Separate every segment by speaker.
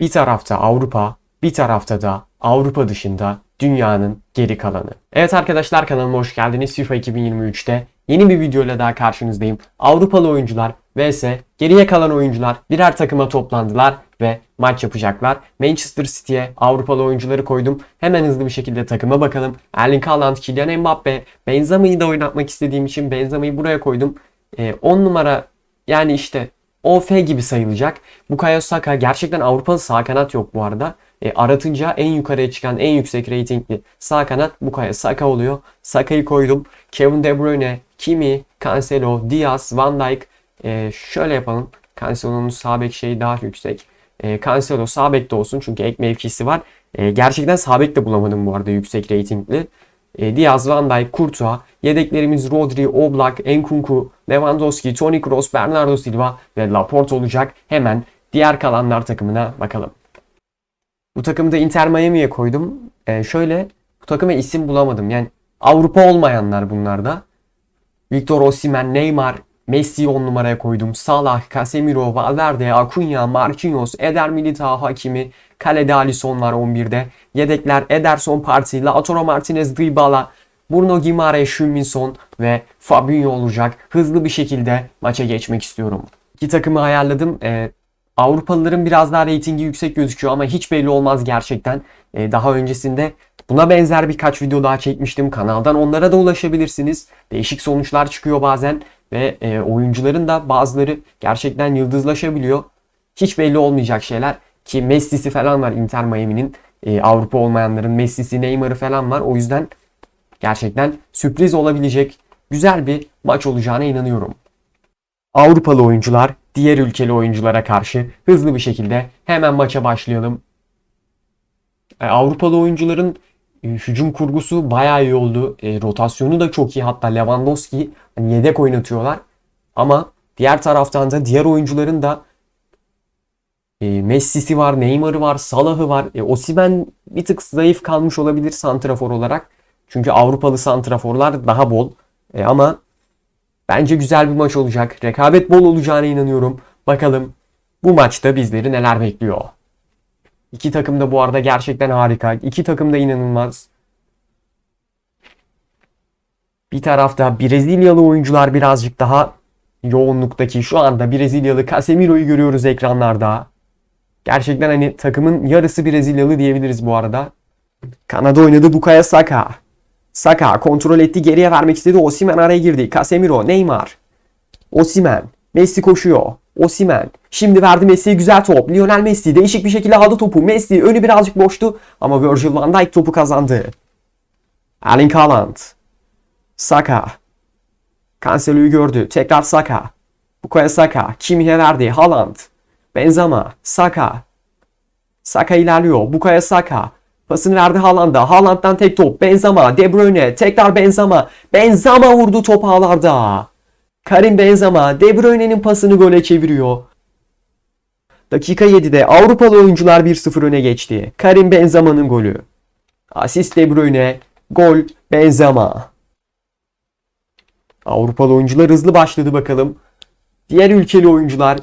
Speaker 1: Bir tarafta Avrupa, bir tarafta da Avrupa dışında dünyanın geri kalanı. Evet arkadaşlar kanalıma hoş geldiniz. FIFA 2023'te yeni bir videoyla daha karşınızdayım. Avrupalı oyuncular vs geriye kalan oyuncular birer takıma toplandılar ve maç yapacaklar. Manchester City'ye Avrupalı oyuncuları koydum. Hemen hızlı bir şekilde takıma bakalım. Erling Haaland, Kylian Mbappe, Benzema'yı da oynatmak istediğim için Benzema'yı buraya koydum. 10 numara yani işte OF gibi sayılacak. Bukayo Saka gerçekten Avrupalı sağ kanat yok bu arada. E, aratınca en yukarıya çıkan en yüksek reytingli sağ kanat Bukayo Saka oluyor. Saka'yı koydum. Kevin De Bruyne, Kimi, Cancelo, Diaz, Van Dijk. E, şöyle yapalım. Cancelo'nun sağ bek şeyi daha yüksek. E, Cancelo sağ bekte olsun çünkü ek mevkisi var. E, gerçekten sağ bek de bulamadım bu arada yüksek reytingli. E, Diaz, Van Dijk, Courtois, yedeklerimiz Rodri, Oblak, Enkunku, Lewandowski, Toni Kroos, Bernardo Silva ve Laporte olacak. Hemen diğer kalanlar takımına bakalım. Bu takımda Inter Miami'ye koydum. E, şöyle bu takıma isim bulamadım. Yani Avrupa olmayanlar bunlar da. Victor Osimhen, Neymar, Messi 10 numaraya koydum. Salah, Casemiro, Valverde, Acuna, Marquinhos, Eder Militao, Hakimi, Kalede Alisson var 11'de. Yedekler Ederson, Partey, Lautaro Martinez, Dybala, Bruno Guimaraes, Şülminson ve Fabinho olacak. Hızlı bir şekilde maça geçmek istiyorum. İki takımı ayarladım. Ee, Avrupalıların biraz daha reytingi yüksek gözüküyor ama hiç belli olmaz gerçekten. Ee, daha öncesinde buna benzer birkaç video daha çekmiştim. Kanaldan onlara da ulaşabilirsiniz. Değişik sonuçlar çıkıyor bazen ve e, oyuncuların da bazıları gerçekten yıldızlaşabiliyor. Hiç belli olmayacak şeyler ki Messi'si falan var Inter Miami'nin. E, Avrupa olmayanların Messi'si, Neymar'ı falan var. O yüzden gerçekten sürpriz olabilecek güzel bir maç olacağına inanıyorum. Avrupalı oyuncular diğer ülkeli oyunculara karşı hızlı bir şekilde hemen maça başlayalım. E, Avrupalı oyuncuların hücum kurgusu bayağı iyi oldu. E, rotasyonu da çok iyi. Hatta Lewandowski hani yedek oynatıyorlar. Ama diğer taraftan da diğer oyuncuların da e, Messi'si var, Neymar'ı var, Salah'ı var. E, Osimhen bir tık zayıf kalmış olabilir santrafor olarak. Çünkü Avrupalı santraforlar daha bol. E, ama bence güzel bir maç olacak. Rekabet bol olacağına inanıyorum. Bakalım bu maçta bizleri neler bekliyor. İki takım da bu arada gerçekten harika. İki takım da inanılmaz. Bir tarafta Brezilyalı oyuncular birazcık daha yoğunluktaki şu anda Brezilyalı Casemiro'yu görüyoruz ekranlarda. Gerçekten hani takımın yarısı Brezilyalı diyebiliriz bu arada. Kanada oynadı Bukayo Saka. Saka kontrol etti geriye vermek istedi. Osimhen araya girdi. Casemiro, Neymar. Osimhen. Messi koşuyor. Osimhen. Şimdi verdi Messi'ye güzel top. Lionel Messi değişik bir şekilde aldı topu. Messi önü birazcık boştu ama Virgil van Dijk topu kazandı. Erling Haaland. Saka. Cancelo'yu gördü. Tekrar Saka. Bukayo Saka. Kimi'ye verdi. Haaland. Benzema. Saka. Saka ilerliyor. Bukayo Saka. Pasını verdi Haaland'a. Haaland'dan tek top. Benzema. De Bruyne. Tekrar Benzema. Benzema vurdu top ağlarda. Karim Benzema De Bruyne'nin pasını gole çeviriyor. Dakika 7'de Avrupalı oyuncular 1-0 öne geçti. Karim Benzema'nın golü. Asist De Bruyne, gol Benzema. Avrupalı oyuncular hızlı başladı bakalım. Diğer ülkeli oyuncular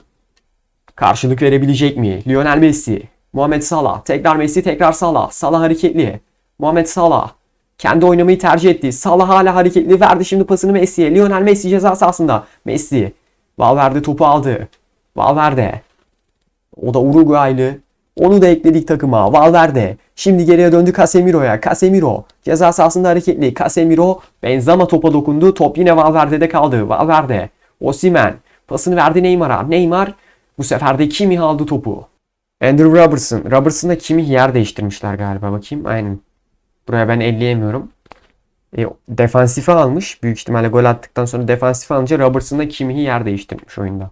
Speaker 1: karşılık verebilecek mi? Lionel Messi, Muhammed Salah, tekrar Messi, tekrar Salah. Salah hareketli. Muhammed Salah kendi oynamayı tercih etti. Salah hala hareketli verdi şimdi pasını Messi'ye. Lionel Messi ceza sahasında. Messi. Valverde topu aldı. Valverde. O da Uruguaylı. Onu da ekledik takıma. Valverde. Şimdi geriye döndü Casemiro'ya. Casemiro. Ceza sahasında hareketli. Casemiro. Benzema topa dokundu. Top yine Valverde'de kaldı. Valverde. Osimhen. Pasını verdi Neymar'a. Neymar bu sefer de Kimi aldı topu. Andrew Robertson. Robertson'da Kimi yer değiştirmişler galiba. Bakayım. Aynen. Buraya ben elleyemiyorum. E, defansife almış. Büyük ihtimalle gol attıktan sonra defansife alınca Robertson da Kimi'yi yer değiştirmiş oyunda.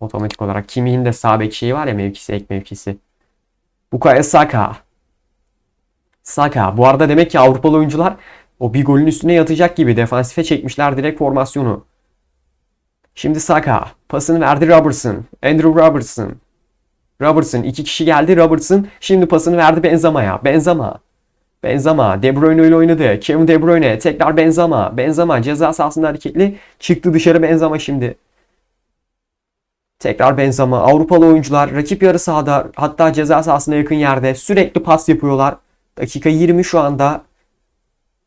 Speaker 1: Otomatik olarak. Kimi'nin de sağ bek şeyi var ya mevkisi, ek mevkisi. Bukayo Saka. Saka. Bu arada demek ki Avrupalı oyuncular o bir golün üstüne yatacak gibi defansife çekmişler direkt formasyonu. Şimdi Saka. Pasını verdi Robertson. Andrew Robertson. Robertson. iki kişi geldi Robertson. Şimdi pasını verdi Benzema'ya. Benzema. Benzema De Bruyne ile oynadı. Kevin De Bruyne tekrar Benzema. Benzema ceza sahasında hareketli. Çıktı dışarı Benzema şimdi. Tekrar Benzema. Avrupalı oyuncular rakip yarı sahada hatta ceza sahasına yakın yerde sürekli pas yapıyorlar. Dakika 20 şu anda.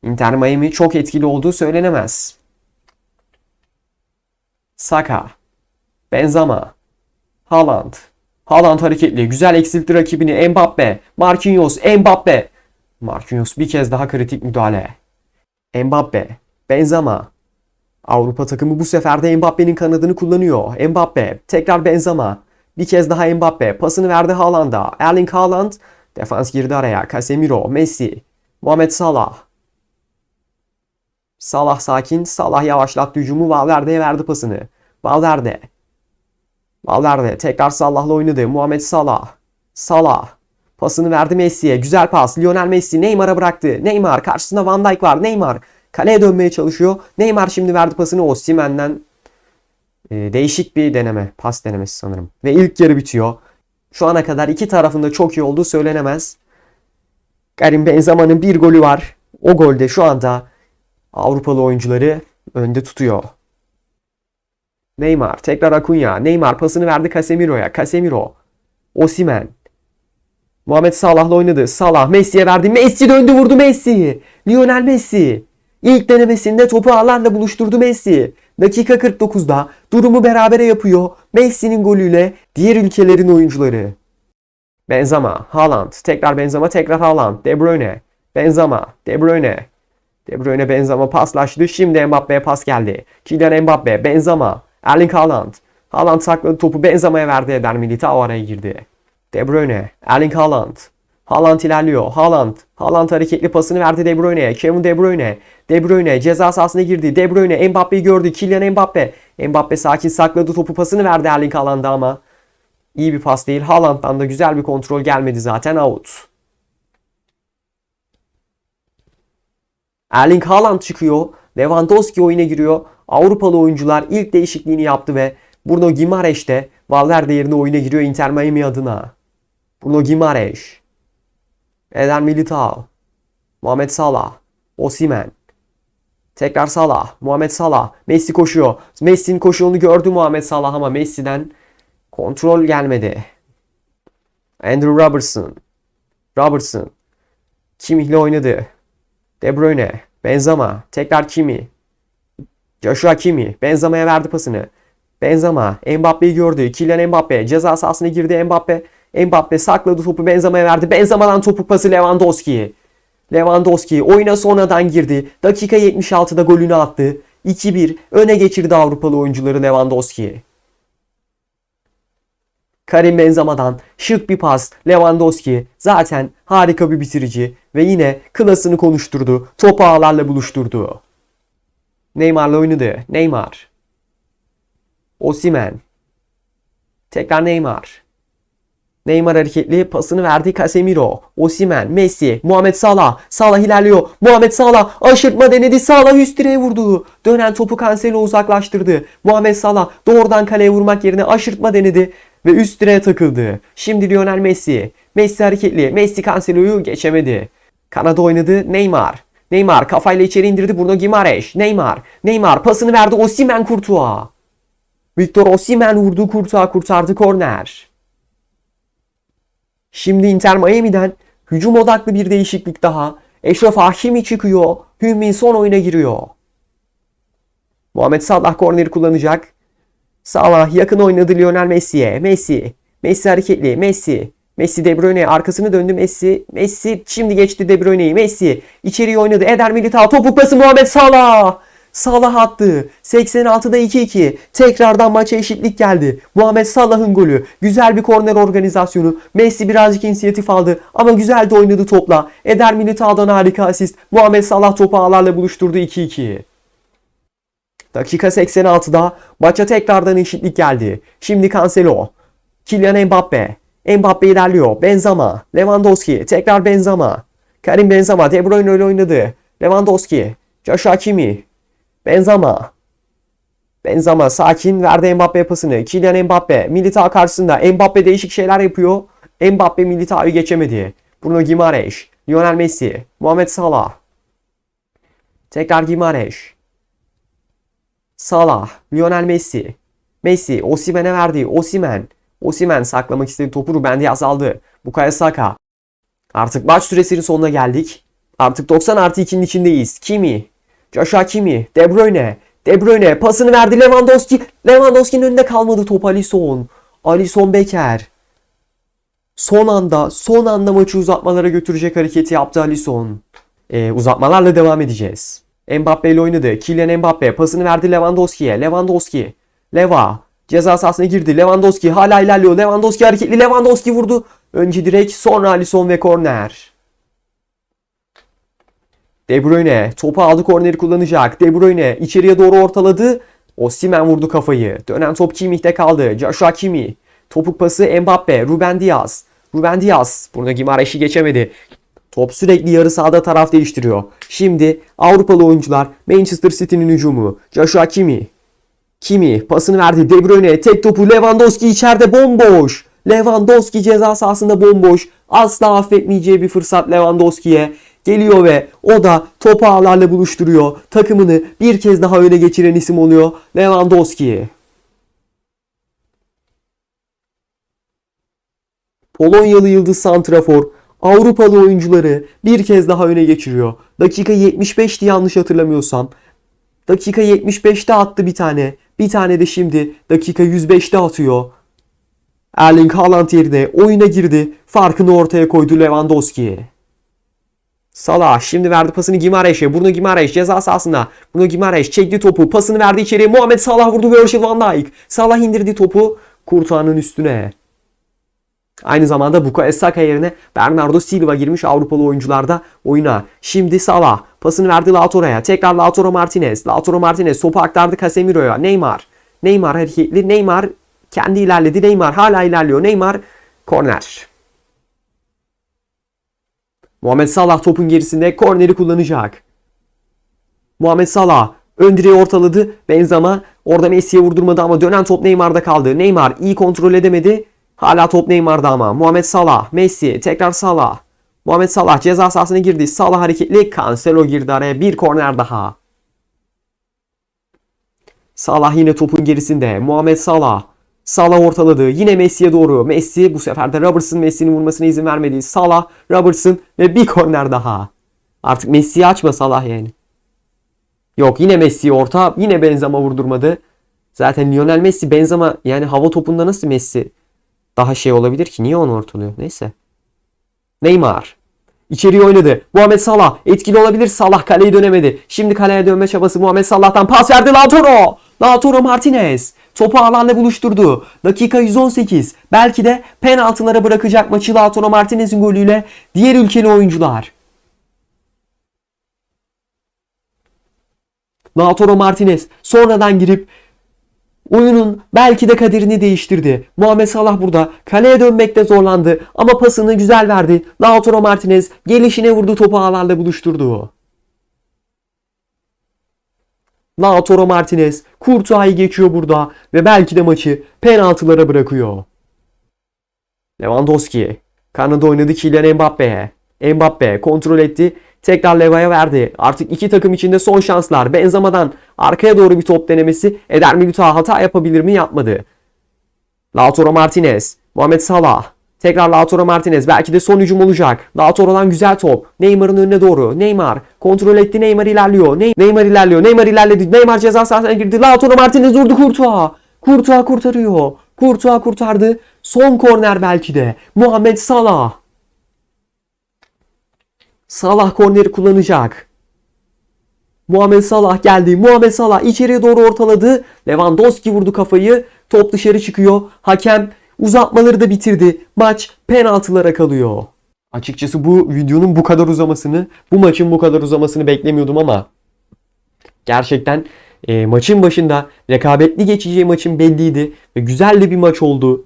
Speaker 1: Inter Miami çok etkili olduğu söylenemez. Saka. Benzema. Haaland. Haaland hareketli. Güzel eksiltti rakibini. Mbappe. Marquinhos. Mbappe. Marquinhos bir kez daha kritik müdahale. Mbappe. Benzema. Avrupa takımı bu sefer de Mbappe'nin kanadını kullanıyor. Mbappe. Tekrar Benzema. Bir kez daha Mbappe. Pasını verdi Haaland'a. Erling Haaland. Defans girdi araya. Casemiro. Messi. Muhammed Salah. Salah sakin. Salah yavaşlattı hücumu. Valverde'ye verdi pasını. Valverde. Valverde tekrar Salah'la oynadı. Muhammed Salah. Salah. Pasını verdi Messi'ye. Güzel pas. Lionel Messi Neymar'a bıraktı. Neymar karşısında Van Dijk var. Neymar kaleye dönmeye çalışıyor. Neymar şimdi verdi pasını Osimhen'den. Ee, değişik bir deneme. Pas denemesi sanırım. Ve ilk yarı bitiyor. Şu ana kadar iki tarafında çok iyi olduğu söylenemez. Karim Benzema'nın bir golü var. O golde şu anda Avrupalı oyuncuları önde tutuyor. Neymar tekrar Acuna. Neymar pasını verdi Casemiro'ya. Casemiro. Osimen. Muhammed Salah'la oynadı. Salah Messi'ye verdi. Messi döndü vurdu Messi. Lionel Messi. İlk denemesinde topu ağlarla buluşturdu Messi. Dakika 49'da durumu berabere yapıyor. Messi'nin golüyle diğer ülkelerin oyuncuları. Benzema, Haaland, tekrar Benzema, tekrar Haaland, De Bruyne, Benzema, De Bruyne, De Bruyne Benzema paslaştı. Şimdi Mbappe'ye pas geldi. Kylian Mbappe, Benzema, Erling Haaland. Haaland sakladı topu Benzema'ya verdi Eder Militao araya girdi. De Bruyne, Erling Haaland. Haaland ilerliyor. Haaland. Haaland hareketli pasını verdi De Bruyne'ye. Kevin De Bruyne. De Bruyne ceza sahasına girdi. De Bruyne Mbappe'yi gördü. Kylian Mbappe. Mbappe sakin sakladı topu pasını verdi Erling Haaland'a ama iyi bir pas değil. Haaland'dan da güzel bir kontrol gelmedi zaten out. Erling Haaland çıkıyor. Lewandowski oyuna giriyor. Avrupalı oyuncular ilk değişikliğini yaptı ve Bruno Gimareş de Valverde yerine oyuna giriyor Inter Miami adına. Bruno Gimareş. Eder Militao. Muhammed Salah. Osimen. Tekrar Salah. Muhammed Salah. Messi koşuyor. Messi'nin koşuğunu gördü Muhammed Salah ama Messi'den kontrol gelmedi. Andrew Robertson. Robertson. Kimi ile oynadı. De Bruyne. Benzema. Tekrar Kimi. Joshua Kimi. Benzema'ya verdi pasını. Benzema. Mbappe'yi gördü. Kylian Mbappe. Ceza sahasına girdi Mbappe. Mbappe sakladı topu Benzema'ya verdi. Benzema'dan topu pası Lewandowski. Lewandowski oyuna sonradan girdi. Dakika 76'da golünü attı. 2-1 öne geçirdi Avrupalı oyuncuları Lewandowski. Karim Benzema'dan şık bir pas. Lewandowski zaten harika bir bitirici ve yine klasını konuşturdu. Topu ağlarla buluşturdu. Neymar'la oynadı. Neymar. Osimen. Tekrar Neymar. Neymar hareketli pasını verdi Casemiro. Osimen, Messi, Muhammed Salah. Salah ilerliyor. Muhammed Salah aşırtma denedi. Salah üst direğe vurdu. Dönen topu Cancelo uzaklaştırdı. Muhammed Salah doğrudan kaleye vurmak yerine aşırtma denedi ve üst direğe takıldı. Şimdi Lionel Messi. Messi hareketli. Messi Cancelo'yu geçemedi. Kanada oynadı Neymar. Neymar kafayla içeri indirdi Bruno Gimareş. Neymar. Neymar pasını verdi Osimen Kurtuğa. Victor Osimen vurdu Kurtuğa kurtardı korner. Şimdi Inter Miami'den hücum odaklı bir değişiklik daha. Eşref Hakimi çıkıyor. Hümmin son oyuna giriyor. Muhammed Salah korneri kullanacak. Salah yakın oynadı Lionel Messi'ye. Messi. Messi hareketli. Messi. Messi De Bruyne arkasını döndü Messi. Messi şimdi geçti De Bruyne'yi. Messi içeriye oynadı. Eder Militao topu pası Muhammed Salah. Salah attı. 86'da 2-2. Tekrardan maça eşitlik geldi. Muhammed Salah'ın golü. Güzel bir korner organizasyonu. Messi birazcık inisiyatif aldı ama güzel de oynadı topla. Eder Militao'dan harika asist. Muhammed Salah topu ağlarla buluşturdu 2-2. Dakika 86'da maça tekrardan eşitlik geldi. Şimdi Cancelo. Kylian Mbappe. Mbappe ilerliyor. Benzema. Lewandowski. Tekrar Benzema. Karim Benzema. De Bruyne ile oynadı. Lewandowski. Joshua Kimi. Benzema. Benzema sakin verdi Mbappe pasını. Kylian Mbappe Militao karşısında. Mbappe değişik şeyler yapıyor. Mbappe Militao'yu geçemedi. Bruno Gimareş. Lionel Messi. Muhammed Salah. Tekrar Gimareş. Salah. Lionel Messi. Messi Osimen'e verdi. Osimen. Osimen saklamak istedi topu Ruben Diaz aldı. Bukayo Saka. Artık maç süresinin sonuna geldik. Artık 90 artı 2'nin içindeyiz. Kimi. Joshua Kimi. De Bruyne. De Bruyne pasını verdi Lewandowski. Lewandowski'nin önünde kalmadı top Alisson. Alisson Becker. Son anda, son anda maçı uzatmalara götürecek hareketi yaptı Alisson. Ee, uzatmalarla devam edeceğiz. Mbappe ile oynadı. Kylian Mbappe pasını verdi Lewandowski'ye. Lewandowski. Leva. Ceza sahasına girdi. Lewandowski hala ilerliyor. Lewandowski hareketli. Lewandowski vurdu. Önce direkt sonra Alisson ve korner. De Bruyne topu aldı korneri kullanacak. De Bruyne içeriye doğru ortaladı. Osimhen vurdu kafayı. Dönen top Kimmih'te kaldı. Joshua Kimmih. Topuk pası Mbappe. Ruben Diaz. Ruben Diaz. Burada Gimareş'i geçemedi. Top sürekli yarı sahada taraf değiştiriyor. Şimdi Avrupalı oyuncular Manchester City'nin hücumu. Joshua Kimmih. Kimi pasını verdi De Bruyne tek topu Lewandowski içeride bomboş. Lewandowski ceza sahasında bomboş. Asla affetmeyeceği bir fırsat Lewandowski'ye geliyor ve o da topu ağlarla buluşturuyor. Takımını bir kez daha öne geçiren isim oluyor Lewandowski. Polonyalı yıldız santrafor Avrupalı oyuncuları bir kez daha öne geçiriyor. Dakika 75'ti yanlış hatırlamıyorsam. Dakika 75'te attı bir tane. Bir tane de şimdi dakika 105'te atıyor. Erling Haaland yerine oyuna girdi. Farkını ortaya koydu Lewandowski. Salah şimdi verdi pasını Gimareş'e. Bruno Gimareş ceza sahasında. Bruno Gimareş çekti topu. Pasını verdi içeriye. Muhammed Salah vurdu Virgil van Dijk. Salah indirdi topu. Kurtuğan'ın üstüne. Aynı zamanda Bukayo Saka yerine Bernardo Silva girmiş Avrupalı oyuncularda oyuna. Şimdi Salah pasını verdi Lautaro'ya. Tekrar Lautaro Martinez. Lautaro Martinez topu aktardı Casemiro'ya. Neymar. Neymar hareketli. Neymar kendi ilerledi. Neymar hala ilerliyor. Neymar korner. Muhammed Salah topun gerisinde korneri kullanacak. Muhammed Salah ön direği ortaladı. Benzema orada Messi'ye vurdurmadı ama dönen top Neymar'da kaldı. Neymar iyi kontrol edemedi. Hala top Neymar'da ama. Muhammed Salah, Messi, tekrar Salah. Muhammed Salah ceza sahasına girdi. Salah hareketli. Cancelo girdi araya. Bir korner daha. Salah yine topun gerisinde. Muhammed Salah. Salah ortaladı. Yine Messi'ye doğru. Messi bu sefer de Robertson Messi'nin vurmasına izin vermedi. Salah, Robertson ve bir korner daha. Artık Messi'yi açma Salah yani. Yok yine Messi orta. Yine Benzema vurdurmadı. Zaten Lionel Messi Benzema yani hava topunda nasıl Messi daha şey olabilir ki? Niye onu ortalıyor? Neyse. Neymar. İçeriye oynadı. Muhammed Salah. Etkili olabilir. Salah kaleye dönemedi. Şimdi kaleye dönme çabası Muhammed Salah'tan pas verdi Lautaro. Lautaro Martinez. Topu ağlarla buluşturdu. Dakika 118. Belki de penaltılara bırakacak maçı Lautaro Martinez'in golüyle diğer ülkeli oyuncular. Lautaro Martinez sonradan girip Oyunun belki de kaderini değiştirdi. Muhammed Salah burada kaleye dönmekte zorlandı ama pasını güzel verdi. Lautaro Martinez gelişine vurdu topu ağlarla buluşturdu. Lautaro Martinez Kurtuğa'yı geçiyor burada ve belki de maçı penaltılara bırakıyor. Lewandowski Kanada oynadı Kylian Mbappe'ye. Mbappe kontrol etti. Tekrar Leva'ya verdi. Artık iki takım içinde son şanslar. Benzema'dan arkaya doğru bir top denemesi. Eder Militao hata yapabilir mi? Yapmadı. Lautaro Martinez. Muhammed Salah. Tekrar Lautaro Martinez. Belki de son hücum olacak. Lautaro'dan güzel top. Neymar'ın önüne doğru. Neymar. Kontrol etti. Neymar ilerliyor. Ney Neymar ilerliyor. Neymar ilerledi. Neymar ceza sahasına girdi. Lautaro Martinez vurdu Kurtuğa. Kurtuğa kurtarıyor. Kurtuğa kurtardı. Son korner belki de. Muhammed Salah. Salah korneri kullanacak. Muhammed Salah geldi. Muhammed Salah içeriye doğru ortaladı. Lewandowski vurdu kafayı. Top dışarı çıkıyor. Hakem uzatmaları da bitirdi. Maç penaltılara kalıyor. Açıkçası bu videonun bu kadar uzamasını, bu maçın bu kadar uzamasını beklemiyordum ama gerçekten e, maçın başında rekabetli geçeceği maçın belliydi ve güzel de bir maç oldu.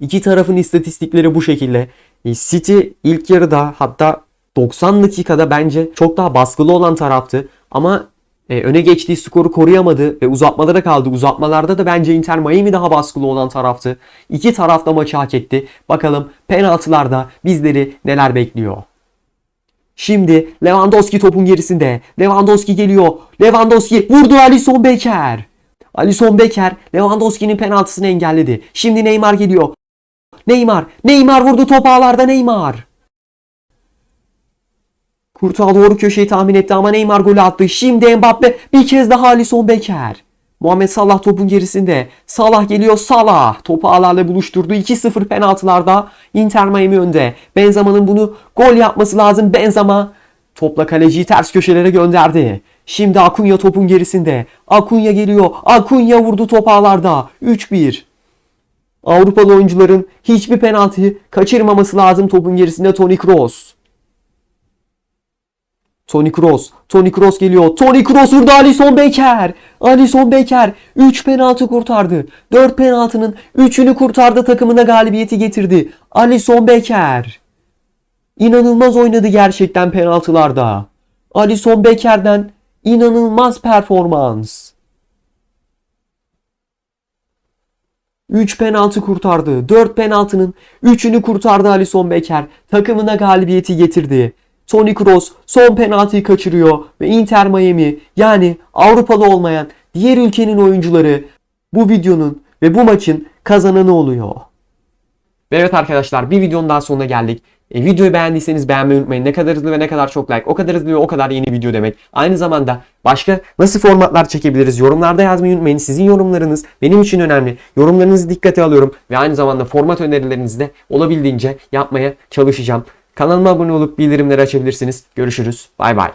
Speaker 1: İki tarafın istatistikleri bu şekilde. E, City ilk yarıda hatta 90 dakikada bence çok daha baskılı olan taraftı. Ama e, öne geçtiği skoru koruyamadı ve uzatmalara kaldı. Uzatmalarda da bence Inter Miami daha baskılı olan taraftı. İki taraf da maçı hak etti. Bakalım penaltılarda bizleri neler bekliyor. Şimdi Lewandowski topun gerisinde. Lewandowski geliyor. Lewandowski vurdu Alisson Becker. Alisson Becker Lewandowski'nin penaltısını engelledi. Şimdi Neymar geliyor. Neymar. Neymar vurdu top ağlarda Neymar. Kurtuğa doğru köşeyi tahmin etti ama Neymar golü attı. Şimdi Mbappe bir kez daha Alisson Becker. Muhammed Salah topun gerisinde. Salah geliyor Salah. Topu ağlarla buluşturdu. 2-0 penaltılarda Inter Miami önde. Benzema'nın bunu gol yapması lazım. Benzema topla kaleciyi ters köşelere gönderdi. Şimdi Akunya topun gerisinde. Akunya geliyor. Akunya vurdu top ağlarda. 3-1. Avrupalı oyuncuların hiçbir penaltıyı kaçırmaması lazım topun gerisinde Toni Kroos. Toni Kroos. Toni Kroos geliyor. Toni Kroos vurdu Alisson Becker. Alisson Becker 3 penaltı kurtardı. 4 penaltının 3'ünü kurtardı takımına galibiyeti getirdi. Alisson Becker. İnanılmaz oynadı gerçekten penaltılarda. Alisson Becker'den inanılmaz performans. 3 penaltı kurtardı. 4 penaltının 3'ünü kurtardı Alisson Becker. Takımına galibiyeti getirdi. Toni Kroos son penaltıyı kaçırıyor ve Inter Miami yani Avrupalı olmayan diğer ülkenin oyuncuları bu videonun ve bu maçın kazananı oluyor. Ve evet arkadaşlar bir videonun daha sonuna geldik. E, videoyu beğendiyseniz beğenmeyi unutmayın. Ne kadar hızlı ve ne kadar çok like. O kadar hızlı ve o kadar yeni video demek. Aynı zamanda başka nasıl formatlar çekebiliriz yorumlarda yazmayı unutmayın. Sizin yorumlarınız benim için önemli. Yorumlarınızı dikkate alıyorum. Ve aynı zamanda format önerilerinizi de olabildiğince yapmaya çalışacağım. Kanalıma abone olup bildirimleri açabilirsiniz. Görüşürüz. Bay bay.